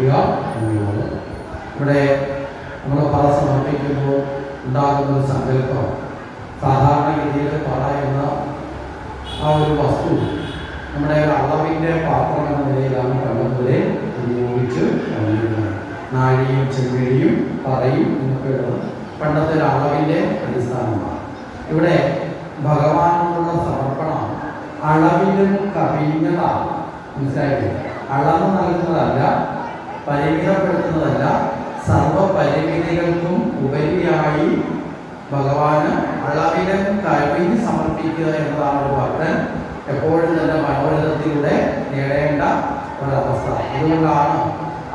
സമർപ്പിക്കുക എന്നുള്ളത്. ഇവിടെ നമ്മൾ പറ സമർപ്പിക്കുമ്പോൾ ഉണ്ടാകുന്ന ഒരു സങ്കല്പം. സാധാരണഗതിയിൽ പറ എന്ന ആ ഒരു വസ്തു നമ്മുടെ അളവിന്റെ പാത്രം എന്ന നിലയിലാണ് പണ്ടുമുതലേ ഉപയോഗിച്ച് വന്നിരുന്നത് നാഴിയും ചെമ്മിഴിയും പറയും എന്നൊക്കെ ഉള്ളത് പണ്ടത്തെ ഒരു അളവിന്റെ അടിസ്ഥാനമാണ്. ഇവിടെ ഭഗവാനോടുള്ള സമർപ്പണം അളവിലും കവിഞ്ഞതാണ്. മനസ്സിലായില്ലേ? അളവ് നൽകുന്നതല്ല പരിമിതപ്പെടുത്തുന്നതല്ല സർവ പരിമിതികൾക്കും ഉപരിയായി ഭഗവാന് അളവിലും കഴിവിന് സമർപ്പിക്കുക എന്നതാണ് ഒരു ഭക്തൻ എപ്പോഴും തന്നെ മനോരഥത്തിലൂടെ നേടേണ്ട ഒരവസ്ഥ അതുകൊണ്ടാണ്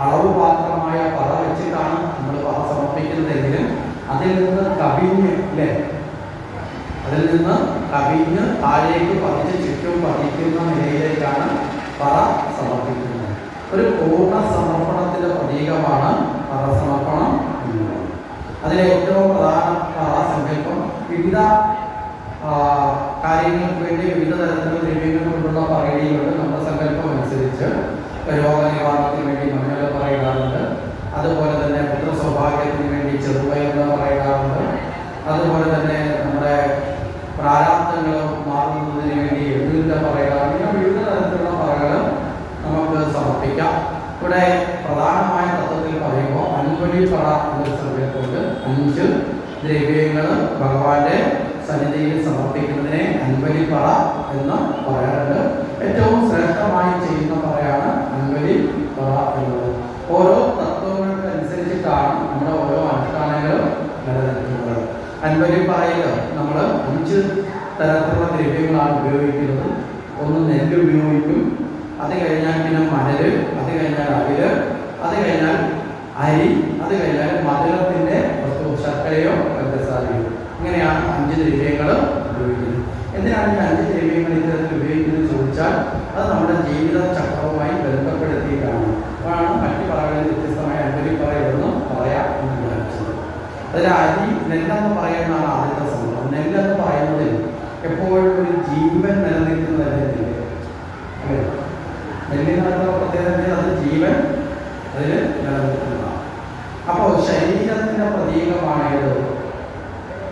അളവ് പാത്രമായ പറ വെച്ചിട്ടാണ് നമ്മൾ പറ സമർപ്പിക്കുന്നതെങ്കിലും അതിൽ നിന്ന് കവിഞ്ഞ് അല്ലേ അതിൽ നിന്ന് കവിഞ്ഞ് താഴേക്ക് പതിച്ച് ചുറ്റും പതിക്കുന്ന നിലയിലേക്കാണ് പറ സമർപ്പിക്കുന്നത്. ഒരു പൂർണ സമർപ്പണത്തിന്റെ പ്രതീകമാണ് പദസമർപ്പണം അതിലെ ഏറ്റവും പ്രധാന പറ സങ്കല്പം വിവിധ കാര്യങ്ങൾക്ക് വേണ്ടി വിവിധ തരത്തിലുള്ള ദ്രവ്യങ്ങൾ കൊണ്ടുള്ള പറയടികളുണ്ട് നമ്മുടെ സങ്കല്പം അനുസരിച്ച് രോഗനിവാരണത്തിന് വേണ്ടി മഞ്ഞൾ പറയാറുണ്ട് അതുപോലെ തന്നെ പുത്ര സൗഭാഗ്യത്തിന് വേണ്ടി ചെറുപയർ പറയാറുണ്ട് അതുപോലെ തന്നെ നമ്മുടെ പ്രാരാബ്ദങ്ങൾ മാറുന്നതിന് വേണ്ടി എഴുതിന്റെ പറയാറുണ്ട് ഇങ്ങനെ വിവിധ തരത്തിലുള്ള പറകൾ നമുക്ക് സമർപ്പിക്കാം ഇവിടെ പ്രധാനമായ തത്വത്തിൽ പറ എന്നൊരു സങ്കല്പമുണ്ട് അഞ്ച് ദ്രവ്യങ്ങൾ ഭഗവാന്റെ സന്നിധിയിൽ സമർപ്പിക്കുന്നതിനെ അൻപലി പറ എന്ന് പറയാറുണ്ട്. ഏറ്റവും ശ്രേഷ്ഠമായി ചെയ്യുന്ന പറയാണ് അൻപലി പറ എന്നത് ഓരോ തത്വങ്ങൾക്ക് അനുസരിച്ചിട്ടാണ് നമ്മുടെ ഓരോ അനുഷ്ഠാനങ്ങളും നിലനിൽക്കുന്നത്. അൻപലി നമ്മൾ അഞ്ച് തരത്തിലുള്ള ദ്രവ്യങ്ങളാണ് ഉപയോഗിക്കുന്നത്. ഒന്ന് നെല്ല് ഉപയോഗിക്കും അത് കഴിഞ്ഞാൽ പിന്നെ മണൽ അത് കഴിഞ്ഞാൽ അവിൽ അത് കഴിഞ്ഞാൽ അരി അത് കഴിഞ്ഞാൽ മധുരത്തിന്റെ വസ്തു ശർക്കരയോ പഞ്ചസാരയോ ഇങ്ങനെയാണ് അഞ്ച് ദ്രവ്യങ്ങൾ ഉപയോഗിക്കുന്നത് എന്തിനാണ് ഈ അഞ്ച് ദ്രവ്യങ്ങൾ ഇത്തരത്തിൽ ഉപയോഗിക്കുന്നത് ചോദിച്ചാൽ അത് നമ്മുടെ ജീവിത ചക്രവുമായി ബന്ധപ്പെടുത്തിയിട്ടാണ്. അതാണ് മറ്റു പറകളിൽ വ്യത്യസ്തമായ അൻപലി പറയെന്ന് പറയാം എന്ന് വിചാരിച്ചത് അതിൽ അരി നെല്ലെന്ന് പറയുന്നതാണ് ആദ്യത്തെ സംഭവം. നെല്ലെന്ന് പറയുന്നതിൽ എപ്പോഴും ഒരു ജീവൻ നിലനിൽക്കുന്നതല്ലേ തന്നെ അല്ലേ? നെല്ലിനകത്തുള്ള പ്രത്യേകത അത് ജീവൻ അതിൽ നിലനിൽക്കുന്നതാണ്. അപ്പോൾ ശരീരത്തിന്റെ പ്രതീകമായത്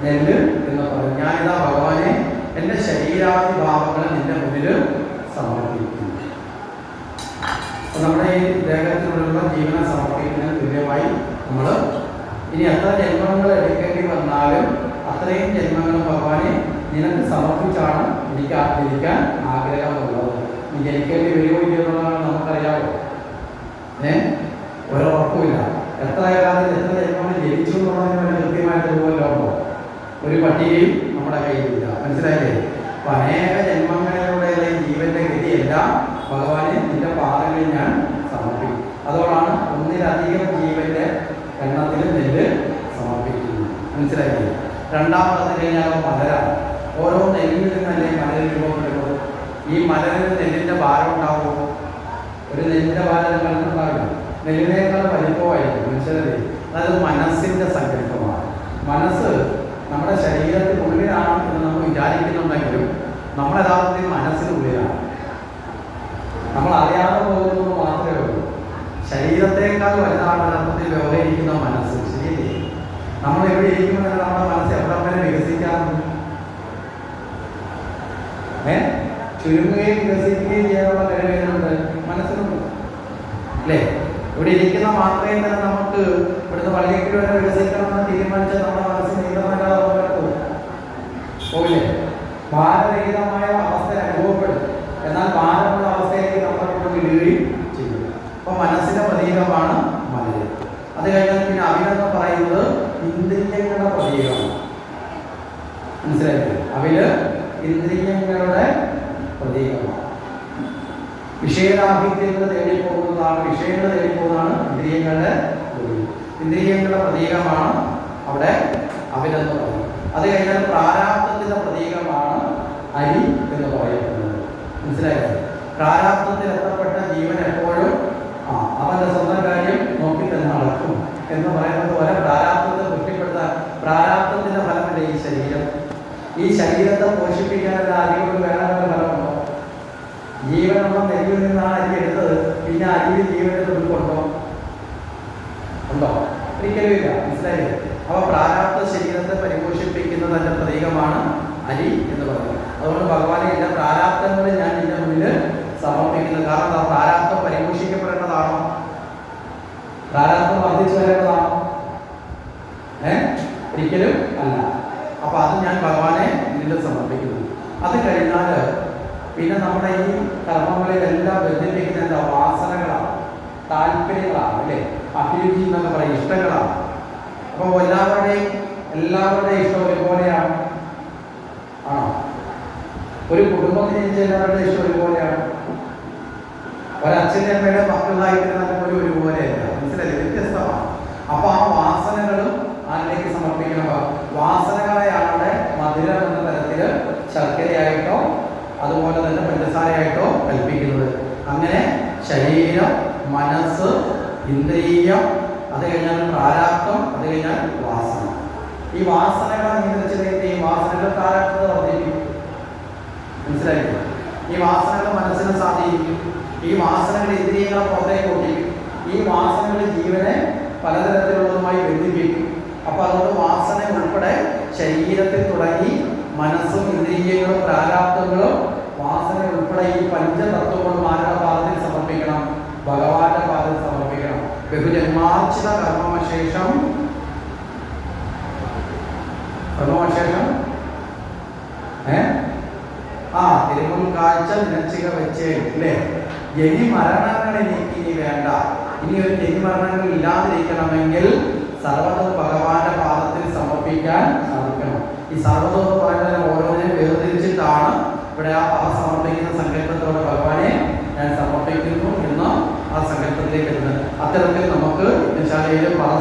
നെല്ല് എന്ന് പറയും ഞാനിതാ ഭഗവാനെ എന്റെ ശരീരാദി ഭാവങ്ങൾ നിന്റെ മുന്നിൽ സമർപ്പിക്കുന്നു. നമ്മുടെ ഈ ദേഹത്തിനുള്ള ജീവനെ സമർപ്പിക്കുന്നതിന് തുല്യമായി നമ്മൾ ഇനി എത്ര ജന്മങ്ങൾ എടുക്കേണ്ടി വന്നാലും അത്രയും ജന്മങ്ങൾ ഭഗവാനെ നിനക്ക് സമർപ്പിച്ചാണ് എനിക്ക് ആഗ്രഹിക്കാൻ ആഗ്രഹമുള്ളത്. ഇനി ജനിക്കേണ്ടി വരുമോ ഇല്ലെന്നുള്ളതാണ് നമുക്കറിയാമോ ഏ? ഒരുറപ്പുമില്ല എത്ര കാലത്ത് എത്ര ജന്മങ്ങൾ ജനിച്ചു എന്നുള്ളതിന് കൃത്യമായിട്ട് പോകുമല്ലോ ഒരു പട്ടികയും നമ്മുടെ കയ്യിലില്ല. മനസ്സിലായില്ലേ? അപ്പൊ അനേക ഭഗവാനെ നിന്റെ പാദങ്ങളിൽ ഞാൻ സമർപ്പിക്കും. അതോടാണ് ഒന്നിലധികം ജീവന്റെ എണ്ണത്തിൽ നെല്ല് സമർപ്പിക്കുന്നത്. മനസ്സിലായില്ലേ? രണ്ടാമത് കഴിഞ്ഞാൽ മലരാണ്. ഓരോ നെല്ലിൽ നിന്നല്ലേ മലര് രൂപപ്പെടുന്നത്? ഈ മലരിൽ നെല്ലിന്റെ ഭാരം ഉണ്ടാവുമോ? ഒരു നെല്ലിന്റെ ഭാരം ഉണ്ടാവില്ല നെല്ലിനേക്കാൾ വലിപ്പമായിരിക്കും. മനസ്സിലല്ലേ അതായത് മനസ്സിന്റെ സങ്കല്പമാണ്. മനസ്സ് നമ്മുടെ ശരീരത്തിനുള്ളിലാണ് എന്ന് നമ്മൾ വിചാരിക്കുന്നുണ്ടെങ്കിലും നമ്മൾ യഥാർത്ഥത്തിൽ മനസ്സിനുള്ളിലാണ്. നമ്മൾ അറിയാതെ പോകുന്നത് മാത്രമേ ഉള്ളൂ. ശരീരത്തെക്കാൾ വലുതാണ് യഥാർത്ഥത്തിൽ വ്യവഹരിക്കുന്ന മനസ്സ്. ശരിയല്ലേ? നമ്മൾ എവിടെ ഇരിക്കുമ്പോൾ തന്നെ നമ്മുടെ മനസ്സ് എവിടെ വരെ വികസിക്കാറുണ്ട്? ഏ? ചുരുങ്ങുകയും വികസിക്കുകയും ചെയ്യാനുള്ള കഴിവുകളുണ്ട് മനസ്സിനുണ്ട് അല്ലേ? ഇവിടെ ഇരിക്കുന്ന മാത്രമേ തന്നെ നമുക്ക് ഇവിടുന്ന് പള്ളിക്ക് വരെ വികസിക്കണമെന്ന് തീരുമാനിച്ച നമ്മുടെ മനസ്സ് നീന്തമല്ലാതെ പോകും പോകില്ലേ ഭാരരഹിതമായ അവസ്ഥ അനുഭവപ്പെടും എന്നാൽ ഭാരമുള്ള അവസ്ഥയിലേക്ക് നമ്മളെ കൊണ്ട് വീഴുകയും ചെയ്യും അപ്പൊ മനസ്സിന്റെ പ്രതീകമാണ് മലര് അത് കഴിഞ്ഞാൽ പിന്നെ അവിലെന്ന് പറയുന്നത് ഇന്ദ്രിയങ്ങളുടെ പ്രതീകമാണ് മനസ്സിലായില്ലേ അവിൽ ഇന്ദ്രിയങ്ങളുടെ പ്രതീകമാണ്. വിഷയരാഹിത്യങ്ങൾ തേടി പോകുന്നതാണ് വിഷയങ്ങൾ തേടി പോകുന്നതാണ് ഇന്ദ്രിയങ്ങളുടെ. ഇന്ദ്രിയങ്ങളുടെ പ്രതീകമാണ് അവിടെ അഭിനന്ദ പറയുന്നത്. അത് കഴിഞ്ഞാൽ പ്രാരാബ്ദത്തിന്റെ പ്രതീകമാണ് അരി എന്ന് പറയപ്പെടുന്നത് മനസ്സിലായോ? പ്രാരാബ്ദത്തിൽ എത്തപ്പെട്ട ജീവൻ എപ്പോഴും ആ അവന്റെ സ്വന്തം കാര്യം നോക്കി തന്നെ നടക്കും എന്ന് പറയുന്നത് പോലെ പ്രാരാബ്ദത്തെ തൃപ്തിപ്പെടുത്താൻ പ്രാരാബ്ദത്തിന്റെ ഫലമല്ലേ ഈ ശരീരം ഈ ശരീരത്തെ പോഷിപ്പിക്കാനുള്ള അരി കൊണ്ട് വേണമെന്ന് പറഞ്ഞോ ജീവനുള്ള നെല്ലിൽ നിന്നാണ് അരി എടുത്തത്. പിന്നെ അരിയിൽ ജീവന്റെ ഉൾക്കൊണ്ടോ ഒരിക്കലും ഇല്ല മനസ്സിലായില്ലേ? അപ്പൊ പ്രാരാബ്ധ ശരീരത്തെ പരിപോഷിപ്പിക്കുന്നതിന്റെ പ്രതീകമാണ് അരി എന്ന് പറയുന്നത്. അതുകൊണ്ട് ഭഗവാനെ എല്ലാ പ്രാരാബ്ധങ്ങളും ഞാൻ നിന്റെ മുന്നിൽ സമർപ്പിക്കുന്നു. കാരണം ആ പ്രാരാബ്ദം പരിപോഷിക്കപ്പെടേണ്ടതാണോ? പ്രാരാബ്ദം വർദ്ധിച്ചു വരേണ്ടതാണോ? ഏ? ഒരിക്കലും അല്ല. അപ്പൊ അത് ഞാൻ ഭഗവാനെ നിന്നെ സമർപ്പിക്കുന്നു. അത് കഴിഞ്ഞാൽ പിന്നെ നമ്മുടെ ഈ കർമ്മങ്ങളിലെല്ലാം ബന്ധിപ്പിക്കുന്ന എന്താ? വാസനകളാണ്. താല്പര്യങ്ങളാണ് അല്ലേ? അഭിരുചി എന്നൊക്കെ പറയും ഇഷ്ടങ്ങളാണ്. അപ്പോൾ എല്ലാവരുടെയും എല്ലാവരുടെയും ഇഷ്ടം ഒരുപോലെയാണ്. ആണോ? ഒരു കുടുംബത്തിന് ജനിച്ച എല്ലാവരുടെയും ഇഷ്ടം ഒരുപോലെയാണ്. ഒരച്ഛന്റെ അമ്മയുടെ മക്കളായിട്ട് പോലും ഒരുപോലെയല്ല. മനസ്സിലല്ലേ വ്യത്യസ്തമാണ്. അപ്പൊ ആ വാസനകളും ആരിലേക്ക് സമർപ്പിക്കണം? വാസനകളെയാണ് മധുരം എന്ന തരത്തിൽ ശർക്കരയായിട്ടോ അതുപോലെ തന്നെ പഞ്ചസാരയായിട്ടോ കൽപ്പിക്കുന്നത്. അങ്ങനെ ശരീരം മനസ്സ് ഇന്ദ്രിയം അത് കഴിഞ്ഞാൽ പ്രാരാപ്തം അത് കഴിഞ്ഞാൽ വാസന. ഈ വാസനകളെ നിയന്ത്രിച്ചതിന്റെ ഈ വാസനകൾ പ്രാരാപ്തത വർദ്ധിപ്പിക്കും. മനസ്സിലായില്ലേ? ഈ വാസനകൾ മനസ്സിനെ സ്വാധീനിക്കും. ഈ വാസനകൾ ഇന്ദ്രിയങ്ങളെ പുറത്തേക്ക് ഓടിക്കും ഈ വാസനകൾ ജീവനെ പലതരത്തിലുള്ളതുമായി ബന്ധിപ്പിക്കും. അപ്പൊ അതുകൊണ്ട് വാസന ഉൾപ്പെടെ ശരീരത്തിൽ തുടങ്ങി മനസ്സും ഇന്ദ്രിയങ്ങളും പ്രാരാബ്ദങ്ങളും വാസന ഉൾപ്പെടെ ഈ പഞ്ചതത്വങ്ങളും ആരുടെ പാദത്തിൽ സമർപ്പിക്കണം ഭഗവാന്റെ പാദത്തിൽ സമർപ്പിക്കണം. ബഹുജന്മാർച്ചിത കർമ്മശേഷം കർമ്മശേഷം ഏ? ആ തിരുമുൽ കാഴ്ച നിലച്ചിക വെച്ചേ അല്ലേ? ജനി മരണങ്ങളെ നീക്കി വേണ്ട. ഇനി ഒരു ജനി മരണങ്ങൾ ഇല്ലാതിരിക്കണമെങ്കിൽ സർവതും ഭഗവാന്റെ പാദത്തിൽ സമർപ്പിക്കാൻ സാധിക്കണം. ഈ സർവതും എന്ന് പറയുന്നത് ഓരോന്നിനും വേർതിരിച്ചിട്ടാണ് ഇവിടെ ആ പാദം സമർപ്പിക്കുന്ന സങ്കല്പത്തോടെ ഭഗവാനെ ഞാൻ സമർപ്പിക്കുന്നു എന്ന ആ സങ്കല്പത്തിലേക്ക് എത്തുന്നത് അത്തരത്തിൽ നമുക്ക് യജ്ഞശാലയിൽ പാദം